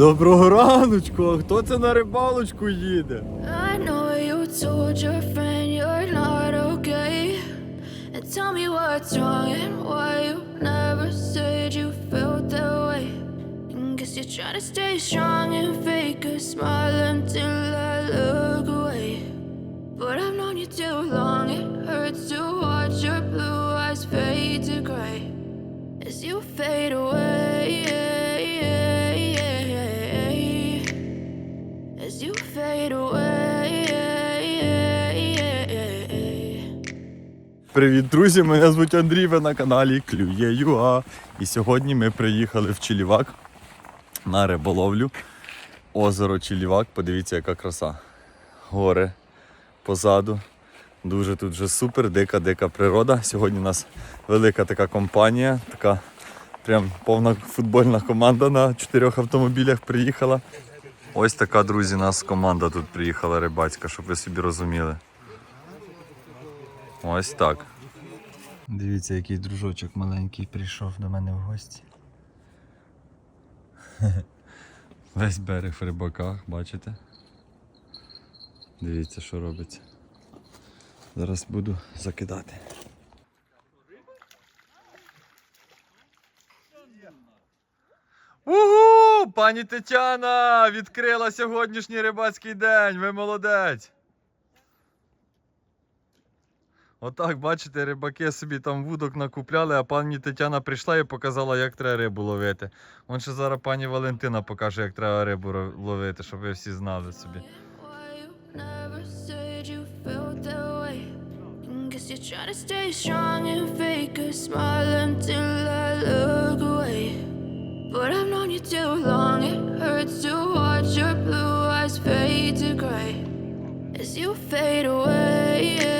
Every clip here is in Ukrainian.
Доброго раночку, а хто це на рибалочку їде? I know you told your friend you're not okay. And tell me what's wrong and why you never said you felt that way. Trying to stay strong and fake a smile until I look away. But I've known you too long, it hurts to watch your blue eyes fade to gray as you fade away. Привіт, друзі! Мене звуть Андрій, ви на каналі Клює.ua. І сьогодні ми приїхали в Чилівак на риболовлю. Озеро Чилівак, подивіться, яка краса. Гори позаду. Дуже тут вже супер, дика, дика природа. Сьогодні у нас велика така компанія, така прям повна футбольна команда на чотирьох автомобілях приїхала. Ось така, друзі, нас команда тут приїхала рибацька, щоб ви собі розуміли. Ось так. Дивіться, який дружочок маленький прийшов до мене в гості. Весь берег в рибаках, бачите? Дивіться, що робиться. Зараз буду закидати. Угу! Пані Тетяна! Відкрила сьогоднішній рибацький день! Ви молодець! Отак, бачите, рибаки собі там вудок накупляли, а пані Тетяна прийшла і показала, як треба рибу ловити. Вон ще зараз пані Валентина покаже, як треба рибу ловити, щоб ви всі знали собі. But I've known you too long, it hurts to watch your blue eyes fade to gray as you fade away.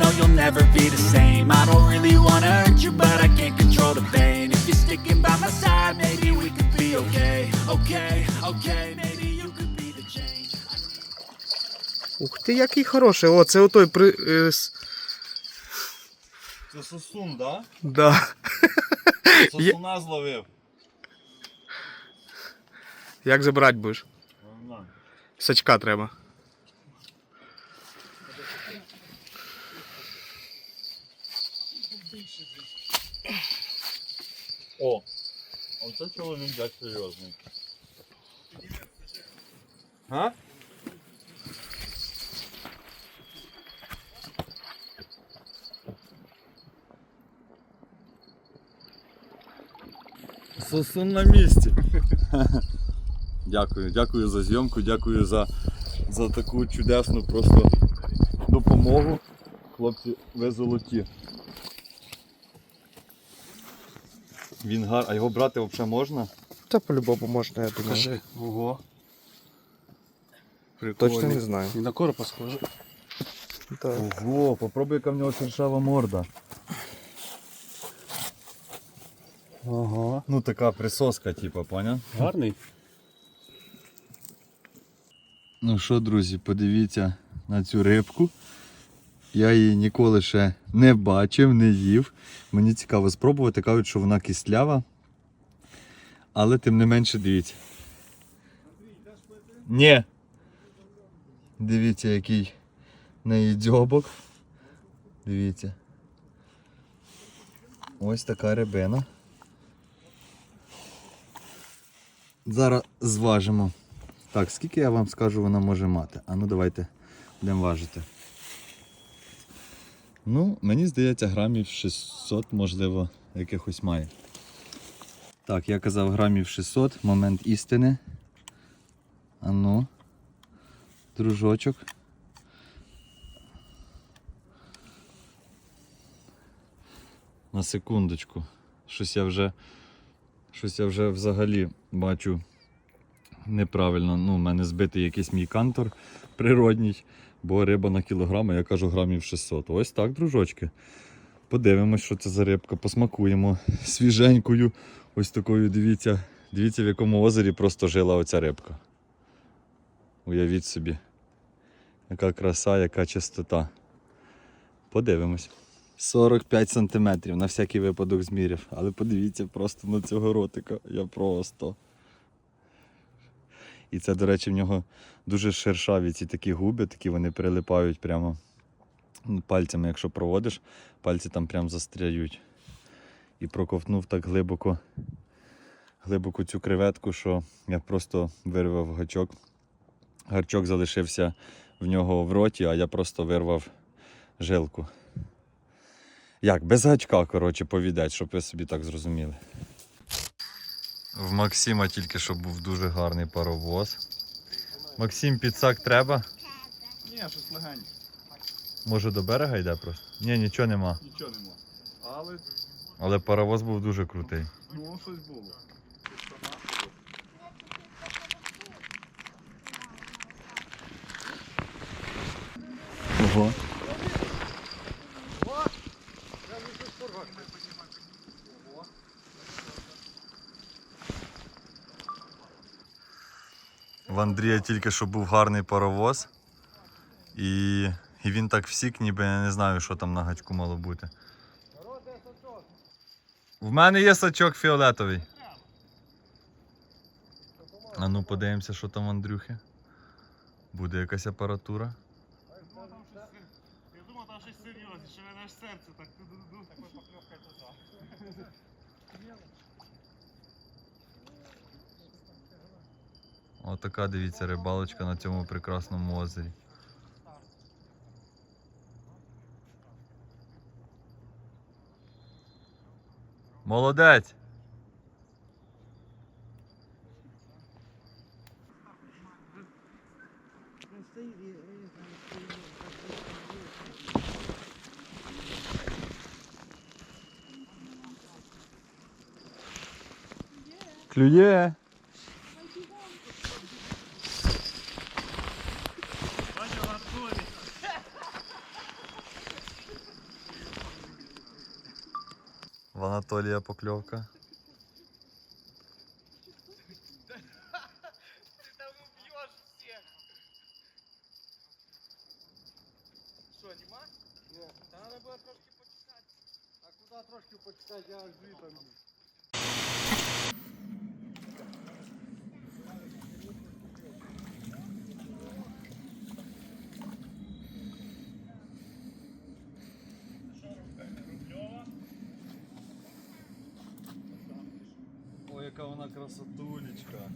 no, you'll never be the same. I don't really wanna hurt you, but I can't control the pain. If you're sticking by my side, maybe we could be okay. Okay, okay, maybe you could be the change. Ух ти, який хороший. О, це отой при. е, с- Це сосун, да? Да. Сосуна зловив. Як забирати будеш? Сачка треба. О, оце чоловік як серйозний. А? Сосун на місці. Дякую, дякую за зйомку, дякую за, за таку чудесну просто допомогу. Хлопці, ви золоті. Він гар, а його брати взагалі можна? Та по-любому можна, я думаю. Покажи. Ого. Точно не знаю. І на коропа схоже. Так. Ого, попробуй, яка в нього шершава морда. Ага. Ну така присоска, типа, поняв? Гарний. Ну що, друзі, подивіться на цю рибку. Я її ніколи ще не бачив, не їв. Мені цікаво спробувати. Кажуть, що вона кислява. Але тим не менше дивіться. Ні. Дивіться, який неї дзьобок. Дивіться. Ось така рибина. Зараз зважимо. Так, скільки я вам скажу, вона може мати? А ну давайте будемо важити. Ну, мені здається, грамів 600, можливо, якихось має. Так, я казав грамів 600, момент істини. Ану, дружочок. На секундочку. Щось я вже щось я вже взагалі бачу неправильно. Ну, у мене збитий якийсь мій кантор природній, бо риба на кілограм, я кажу грамів 600. Ось так, дружочки. Подивимось, що це за рибка, посмакуємо свіженькою. Ось такою, дивіться, дивіться, в якому озері просто жила оця рибка. Уявіть собі, яка краса, яка чистота. Подивимось. 45 сантиметрів на всякий випадок зміряв. Але подивіться просто на цього ротика. Я просто. І це, до речі, в нього дуже шершаві ці такі губи, такі вони прилипають прямо пальцями, якщо проводиш, пальці там прям застряють. І проковтнув так глибоко, глибоко цю креветку, що я просто вирвав гачок. Гарчок залишився в нього в роті, а я просто вирвав жилку. Як, без гачка, коротше, повідать, щоб ви собі так зрозуміли. В Максима тільки що був дуже гарний паровоз. Максим, підсак треба? Ні, щось легеньке. Може до берега йде просто? Ні, нічого нема. Нічого нема. Але Але паровоз був дуже крутий. ну щось було. Ого. В Андрія тільки що був гарний паровоз. І, і він так всік, ніби я не знаю, що там на гачку мало бути. В мене є сачок фіолетовий. А ну подивимося, що там в Андрюхи. Буде якась апаратура. Я думав, там щось серйозне, що мене аж серце так ду-ду-ду. Такою покльовкою туди. Отака, дивіться, рибалочка на цьому прекрасному озері. Молодець! Клює! В Анатолія покльовка. Там уб'єш всіх. Що, нема? Ні. Та треба було трошки почекати. А куди трошки почекати, я аж звітом. Ой, яка вона красотулечка.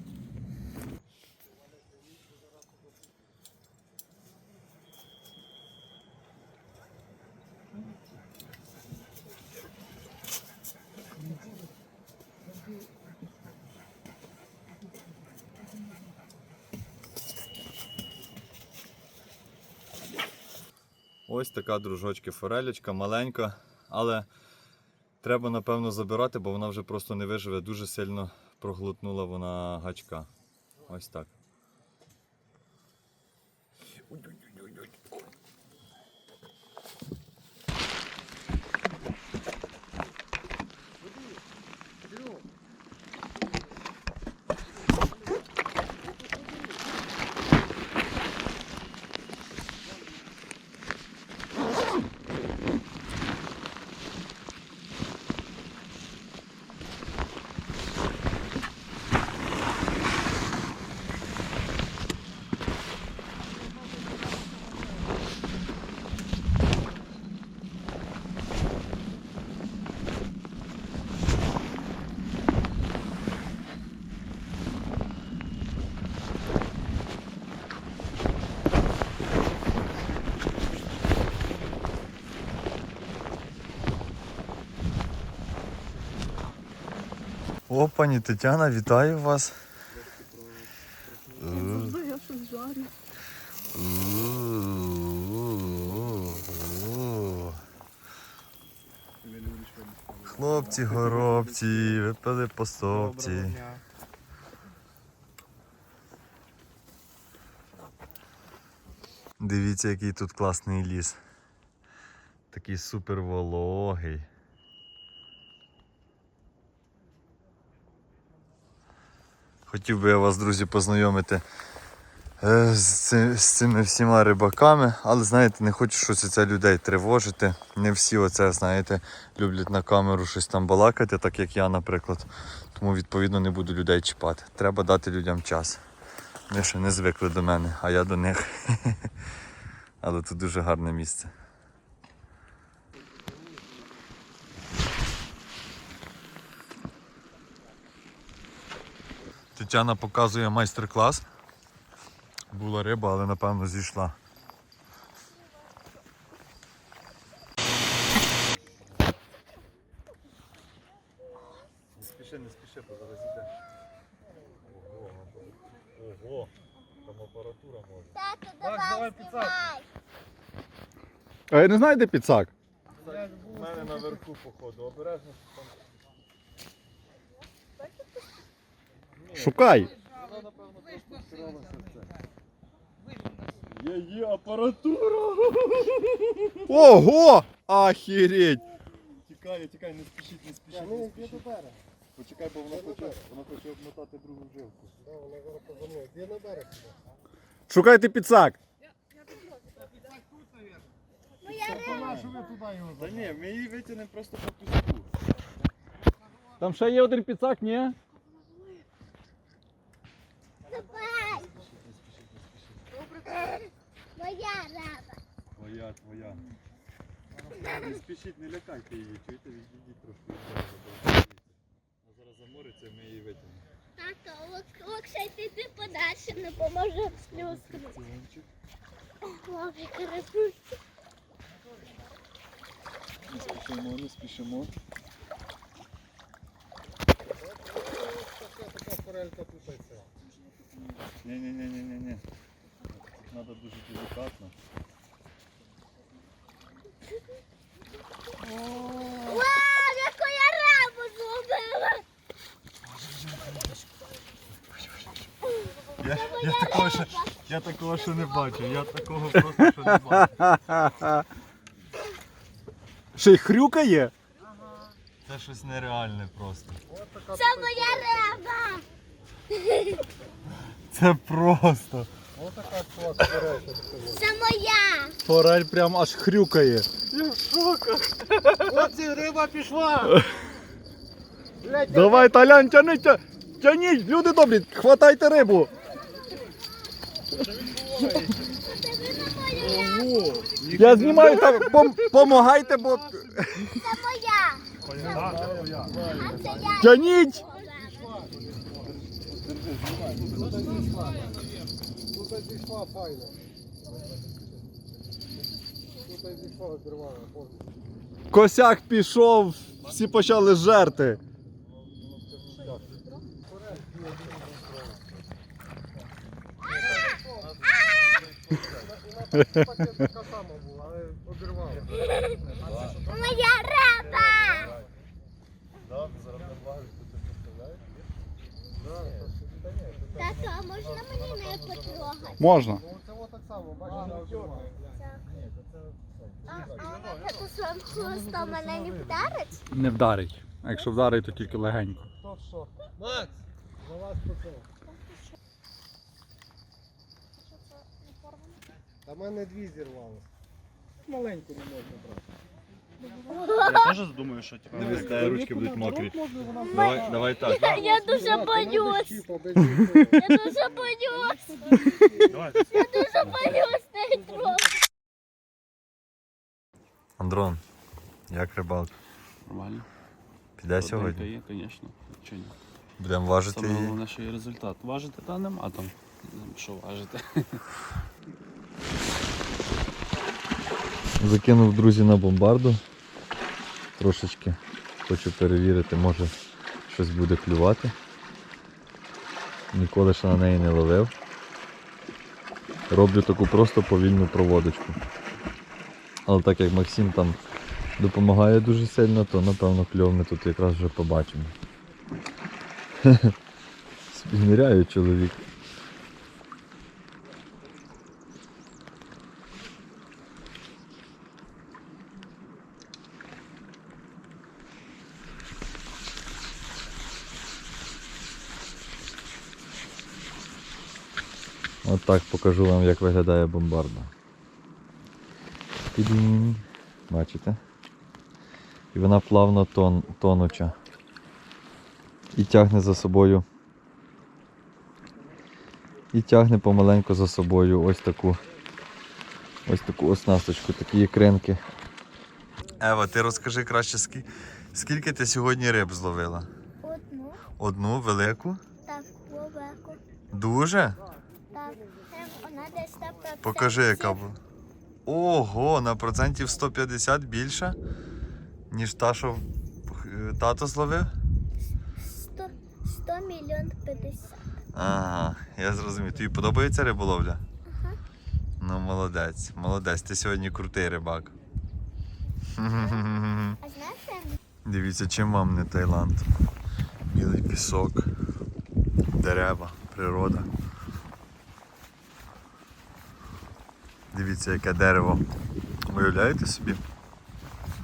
Ось така дружочки форелечка, маленька, але треба напевно забирати, бо вона вже просто не виживе. Дуже сильно проглотнула вона гачка. Ось так. О, пані Тетяна, вітаю вас. Я щось жарю. Хлопці, горобці, випили по стопці. Дивіться, який тут класний ліс. Такий супер вологий. Хотів би я вас, друзі, познайомити е, з, ци- з цими всіма рибаками, але знаєте, не хочу щось це людей тривожити. Не всі оце, знаєте, люблять на камеру щось там балакати, так як я, наприклад. Тому відповідно не буду людей чіпати. Треба дати людям час. Вони ще не звикли до мене, а я до них. Але тут дуже гарне місце. Тетяна показує майстер-клас. Була риба, але напевно зійшла. Не спіши, не спіши, бо зараз іде. Ого, ого, там апаратура може. Тато, Так, давай піцак. А я не знаю, де підсак. У мене наверху, походу, обережно. Шукай. Є, є апаратура! Ого! Ахереть! Тікай, тікай, не спішіть, не спішіть. Ну, Не я спішіть. Почекай, бо вона хоче, вона хоче обмотати другу жилку. Да, вона зараз мною. Де на берег? Шукайте підсак. Туди Та ні, ми її витягнемо просто по піску. Там ще є один підсак, ні? Моя раба. Твоя, твоя. Не спішіть, не лякайте її, чуєте, відійдіть трошки. Вона зараз замориться, ми її витягнемо. Тато, лучше йти подальше, не поможе плюскнути. Лові карасу. Не спішимо, не спішимо. така форелька це. Ні-ні-ні-ні-ні. Треба дуже делікатно. Вау, яку я рабу зробила! Я, я, такого ще, я такого ще не бачив, я такого просто ще не бачив. Ще й хрюкає? Це щось нереальне просто. Це моя раба! Це просто. Ось така класна форелька. Це моя! Форель прям аж хрюкає. Хлопці, риба пішла! Давай, Талян, тяніть, тя- тяніть, люди добрі, хватайте рибу. Це ви на мою рабу! Я знімаю пом- помагайте, бо Це моя! А це я! тяніть. Тут зійшла файно. Тут зійшла обірвала повністю. Косяк пішов, всі почали жерти. Така сама була, але обірвала. Моя раба! Да, зараз не важиш, ти це представляєш? Тато, а можна мені не потрогати? Можна. Так само, бачиш. А, вона тато своїм хвостом мене не вдарить? Не вдарить. А якщо вдарить, то тільки легенько. Хто що? Макс! За вас пацан. Та в мене дві зірвалися. Маленьку не можна брати. Я теж думаю, що типу, Не вистає, ручки будуть мокрі. Давай, давай так. Я дуже боюсь! Я дуже боюсь! давай. Я дуже боюсь не трогати! Андрон, як рибалка? Нормально. Піде сьогодні? Є, звісно. Чого ні? Будемо важити Саме її. головне, що є результат. Важити та нема там. Що важити? Закинув друзі на бомбарду. Трошечки хочу перевірити, може щось буде клювати. Ніколи ще на неї не ловив. Роблю таку просто повільну проводочку. Але так як Максим там допомагає дуже сильно, то напевно кльов ми тут якраз вже побачимо. Спініряє чоловік. Так покажу вам, як виглядає бомбарда. Бачите? І вона плавно тон, тонуча. І тягне за собою. І тягне помаленьку за собою ось таку ось таку оснасточку, такі ікринки. Ева, ти розкажи краще, скі- скільки ти сьогодні риб зловила? Одну, Одну велику? так, ловеку, Дуже? Покажи, яка була. Ого, на процентів 150 більше, ніж та, що е, тато зловив? 100, 100 мільйон 50. Ага, я зрозумів. Тобі подобається риболовля? Ага. Ну, молодець, молодець, ти сьогодні крутий рибак. А знаєте, Дивіться, чим вам не Таїланд. Білий пісок, дерева, природа. Дивіться, яке дерево. Уявляєте собі?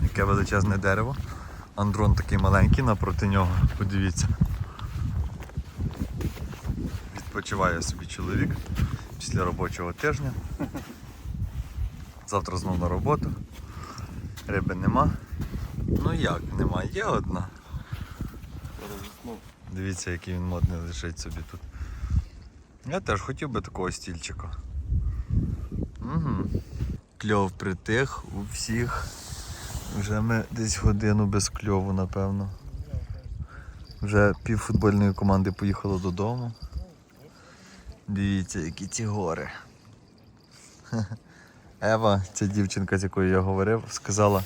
Яке величезне дерево. Андрон такий маленький напроти нього. Подивіться. Відпочиває собі чоловік після робочого тижня. Завтра знов на роботу. Риби нема. Ну як нема, є одна. Дивіться, який він модний лежить собі тут. Я теж хотів би такого стільчика. Угу. Кльов притих у всіх. Вже ми десь годину без кльову, напевно. Вже пів футбольної команди поїхало додому. Дивіться, які ці гори. Ева, ця дівчинка, з якою я говорив, сказала,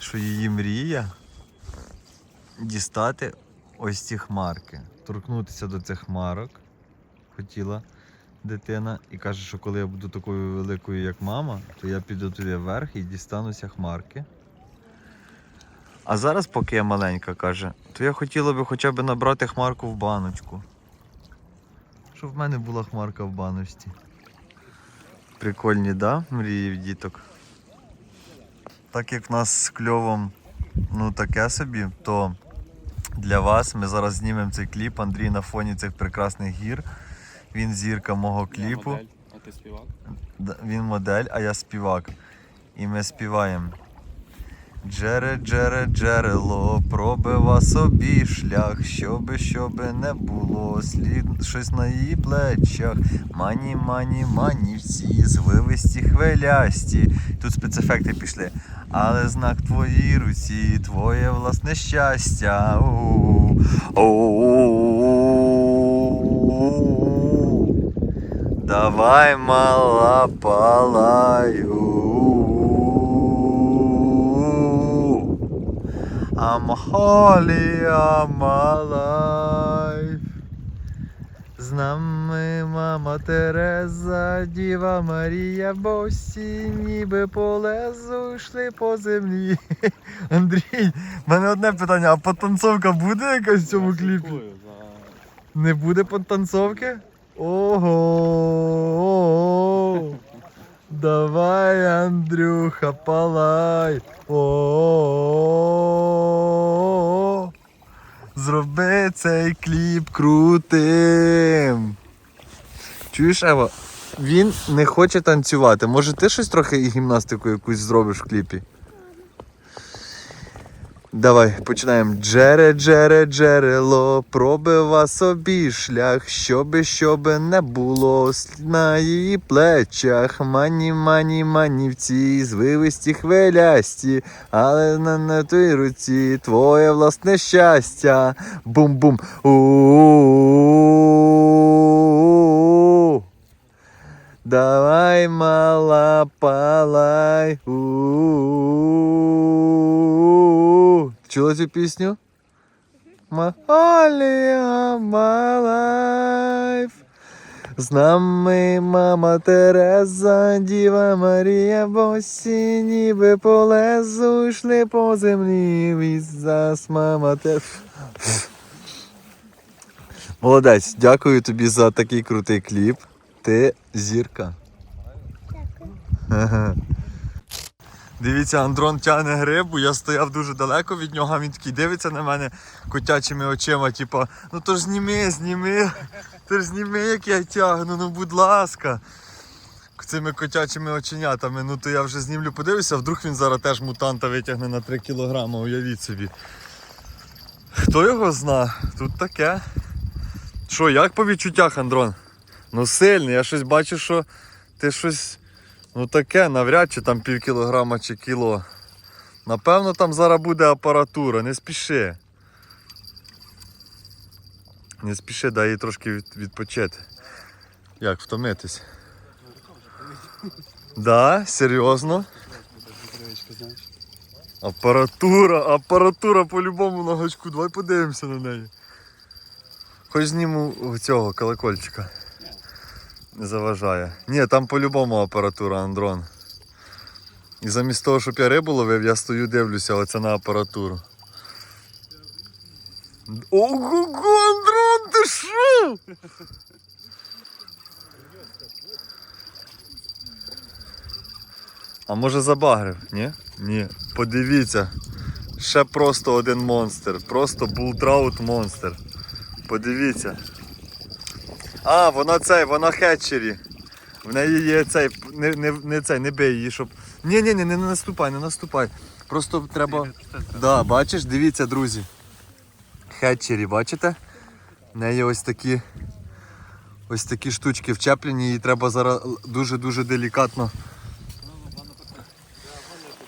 що її мрія дістати ось ці хмарки, торкнутися до цих хмарок. Хотіла дитина і каже, що коли я буду такою великою, як мама, то я піду туди вверх і дістануся хмарки. А зараз, поки я маленька, каже, то я хотіла би хоча б набрати хмарку в баночку. Щоб в мене була хмарка в баночці. Прикольні, да? Мрії в діток. Так як в нас з кльовом ну таке собі, то для вас ми зараз знімемо цей кліп. Андрій на фоні цих прекрасних гір. Він зірка мого кліпу. Модель, а ти співак? Він модель, а я співак. І ми співаємо. Джере, джере, джерело, пробива собі шлях, щоби, щоби не було, слід щось на її плечах. Мані, мані, манівці, звивисті хвилясті. Тут спецефекти пішли. Але знак твоїй руці, твоє власне щастя. У-у-у. У-у-у. Давай, мала, палаю. I'm holy, I'm alive. З нами мама Тереза, Діва Марія, босі, ніби по лезу йшли по землі. Андрій, в мене одне питання, а потанцовка буде якась в цьому кліпі? Не буде потанцовки? Ого. Давай, Андрюха, палай. О. Зроби цей кліп крутим. Чуєш, Ева? Він не хоче танцювати. Може ти щось трохи гімнастику якусь зробиш в кліпі? Давай починаємо. Джере, джере, джерело, пробива собі шлях, щоби, щоби не було на її плечах. Мані, мані, манівці, звивисті хвилясті, але на, на той руці твоє власне щастя. Бум-бум. Давай, мала, палай. У-у-у. Чула цю пісню? My life. З нами мама Тереза, Діва Марія, босі, ніби по лезу йшли по землі. Від нас мама Тереза. Молодець, дякую тобі за такий крутий кліп. Ти зірка. Ага. Дивіться, Андрон тягне грибу, я стояв дуже далеко від нього, а він такий дивиться на мене котячими очима, типа, ну то ж зніми, зніми, ти ж зніми, як я тягну, ну будь ласка. Цими котячими оченятами, ну то я вже знімлю, подивлюся, вдруг він зараз теж мутанта витягне на 3 кілограми, уявіть собі. Хто його зна? Тут таке. Що, як по відчуттях, Андрон? Ну сильний, я щось бачу, що ти щось. Ну таке, навряд чи там пів кілограма чи кіло. Напевно, там зараз буде апаратура, не спіши. Не спіши, дай їй трошки відпочити. Як втомитись? Да, серйозно? Апаратура, апаратура по-любому на гачку. Давай подивимося на неї. Хоч зніму цього колокольчика. Заважає. Ні, там по-любому апаратура, Андрон. І замість того, щоб я рибу ловив, я стою дивлюся оце на апаратуру. Ого, Андрон, ти що? А може забагрив? Ні? Ні. Подивіться. Ще просто один монстр. Просто бултраут монстр. Подивіться. А, вона цей, вона хетчері. В неї є цей, не, не, не цей, не бий її, щоб. Ні, ні, ні, не наступай, не наступай. Просто треба. Да, бачиш, дивіться, друзі. Хетчері, бачите? В неї ось такі. Ось такі штучки вчеплені, її треба зараз дуже-дуже делікатно.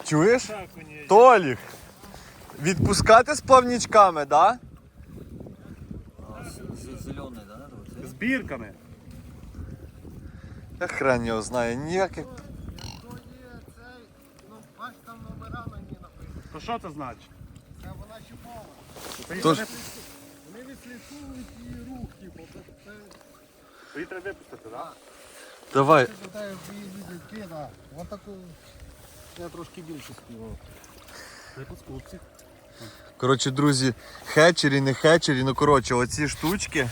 Чуєш? Толік! Відпускати з плавнічками, так? Да? З бірками. Я хрен його знає, ніяких. Ну, бач, там номера на ній написано. То що це значить? Це вона чіпова. Тож, Вони відслідковують її рух, типу. Це, це Її треба випустити, так? давай. Вон таку. Я трошки більше співав. Коротше, друзі, хетчері, не хетчері, ну коротше, оці штучки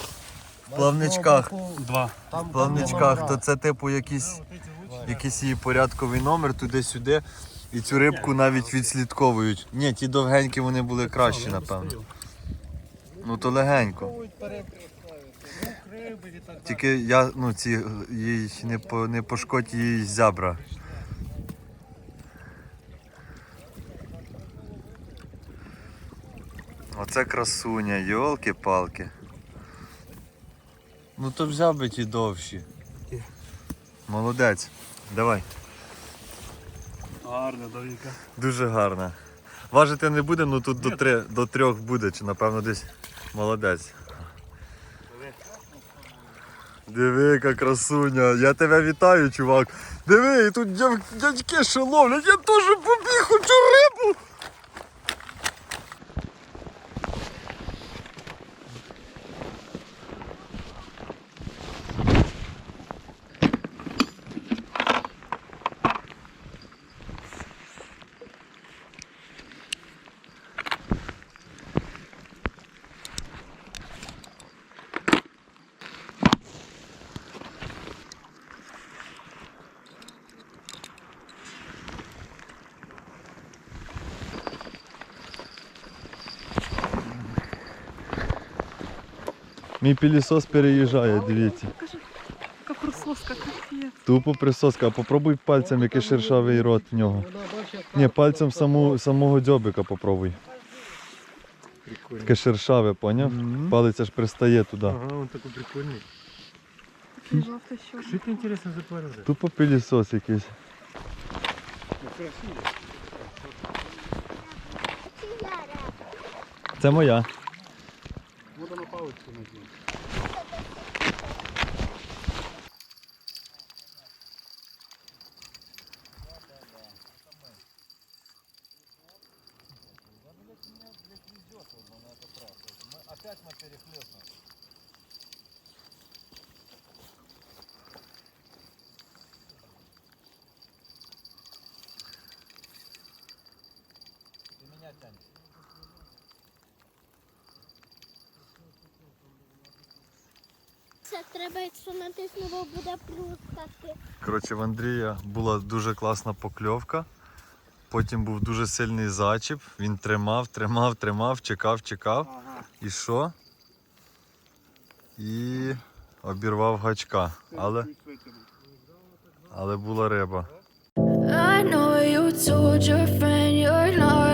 плавничках. Два. В плавничках, то це типу якийсь, якийсь її порядковий номер туди-сюди. І цю рибку навіть відслідковують. Ні, ті довгенькі вони були кращі, напевно. Ну то легенько. Тільки я, ну, ці їй не, по, не пошкодь їй зябра. Оце красуня, йолки-палки. Ну то взяв би ті довші. Молодець. Давай. Гарна довіка. Дуже гарна. Важити не буде, ну тут до, три, до трьох буде, чи напевно десь молодець. Диви, яка красуня. Я тебе вітаю, чувак. Диви, і тут дядьки ще ловлять. Я теж побіг, хочу рибу. Мій пілісос переїжджає, дивіться. Яка присоска, капець. Тупо присоска, а попробуй пальцем, який шершавий рот в нього. Ні, пальцем саму, самого дзьобика попробуй. Таке шершаве, поняв? Палець аж пристає туди. Ага, он такой прикольний. Такий жовтий що. Що ти інтересно запарили? Тупо пилісос якийсь. Це моя. Буду на паличку надіти. Це треба, якщо натиснуло, буде плюскати. Коротше, в Андрія була дуже класна покльовка. Потім був дуже сильний зачіп. Він тримав, тримав, тримав, чекав, чекав. І що? І обірвав гачка. Але, але була риба. I know you told your friend you're not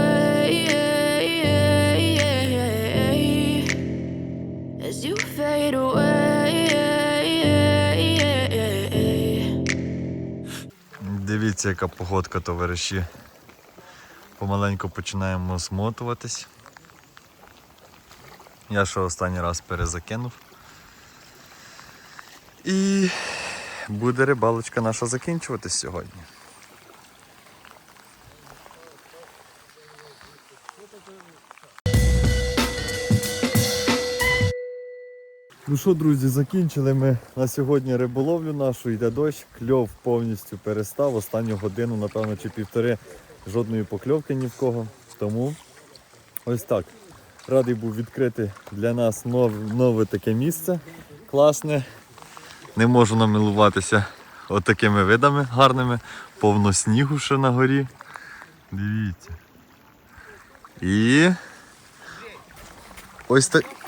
Дивіться, яка погодка, товариші. Помаленьку починаємо змотуватись. Я ще останній раз перезакинув. І буде рибалочка наша закінчуватись сьогодні. Ну що, друзі, закінчили ми на сьогодні риболовлю нашу, йде дощ, кльов повністю перестав. Останню годину, напевно, чи півтори жодної покльовки ні в кого. Тому ось так. Радий був відкрити для нас нов, нове таке місце класне. Не можу намилуватися отакими видами гарними. Повно снігу ще на горі. Дивіться. І ось так.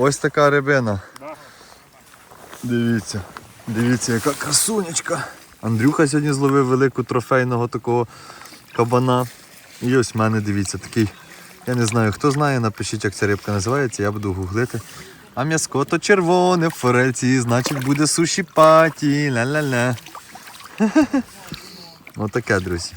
Ось така рибина. Дивіться. Дивіться, яка красунечка. Андрюха сьогодні зловив велику трофейного такого кабана. І ось в мене, дивіться, такий. Я не знаю, хто знає, напишіть, як ця рибка називається, я буду гуглити. А м'яско то червоне в форельці, значить буде суші паті. Ля-ля-ля. Отаке, друзі.